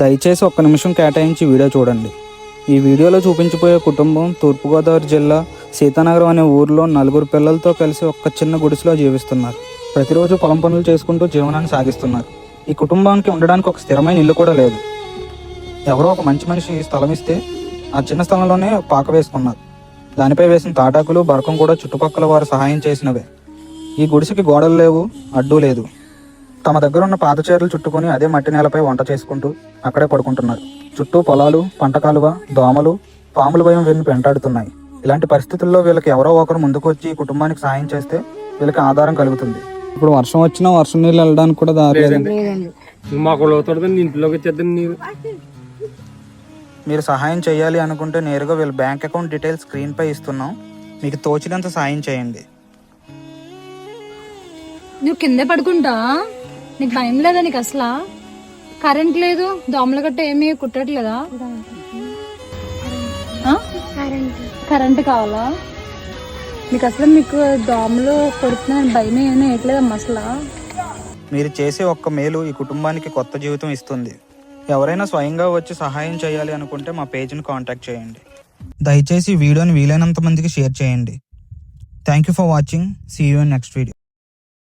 దయచేసి ఒక్క నిమిషం కేటాయించి వీడియో చూడండి. ఈ వీడియోలో చూపించబోయే కుటుంబం తూర్పుగోదావరి జిల్లా సీతానగరం అనే ఊరిలో నలుగురు పిల్లలతో కలిసి ఒక్క చిన్న గుడిసెలో జీవిస్తున్నారు. ప్రతిరోజు పొలం పనులు చేసుకుంటూ జీవనాన్ని సాగిస్తున్నారు. ఈ కుటుంబానికి ఉండడానికి ఒక స్థిరమైన ఇల్లు కూడా లేదు. ఎవరో ఒక మంచి మనిషి స్థలం ఇస్తే ఆ చిన్న స్థలంలోనే పాక వేసుకున్నారు. దానిపై వేసిన తాటాకులు బరకం కూడా చుట్టుపక్కల వారు సహాయం చేసినవే. ఈ గుడిసెకి గోడలు లేవు అడ్డు లేదు. తమ దగ్గర ఉన్న పాత చీరలు చుట్టుకొని అదే మట్టి నేలపై వంట చేసుకుంటూ అక్కడే పడుకుంటున్నారు. చుట్టూ పొలాలు పంట కాలువ దోమలు పాముల భయం వీళ్ళని వెంటాడుతున్నాయి ఇలాంటి పరిస్థితుల్లో వీళ్ళకి ఎవరో ఒకరు ముందుకు వచ్చి ఈ కుటుంబానికి సాయం చేస్తే వీళ్ళకి ఆధారం కలుగుతుంది. ఇప్పుడు వర్షం వచ్చినా వర్షం నీళ్ళు వెళ్ళడానికి కూడా దారి మాకు ఇంట్లోకి మీరు సహాయం చేయాలి అనుకుంటే నేరుగా వీళ్ళ బ్యాంక్ అకౌంట్ డీటెయిల్స్ స్క్రీన్ పై ఇస్తున్నాం. మీకు తోచినంత సాయం చేయండి. నువ్వు కింద పడుకుంటా? నీకు భయం లేదా నీకు అసలు? కరెంట్ లేదు దోమల గట్ట ఏమీ కుట్టట్లేదా? కరెంట్ కావాలా? మీకు అసలు మీకు దోమలు కొడుతున్నాయని భయం ఏమీ వేయట్లేదమ్మా అసలు? మీరు చేసే ఒక్క మేలు ఈ కుటుంబానికి కొత్త జీవితం ఇస్తుంది. ఎవరైనా స్వయంగా వచ్చి సహాయం చేయాలి అనుకుంటే మా పేజ్ని కాంటాక్ట్ చేయండి. దయచేసి వీడియోని వీలైనంత మందికి షేర్ చేయండి. Thank you for watching see you next video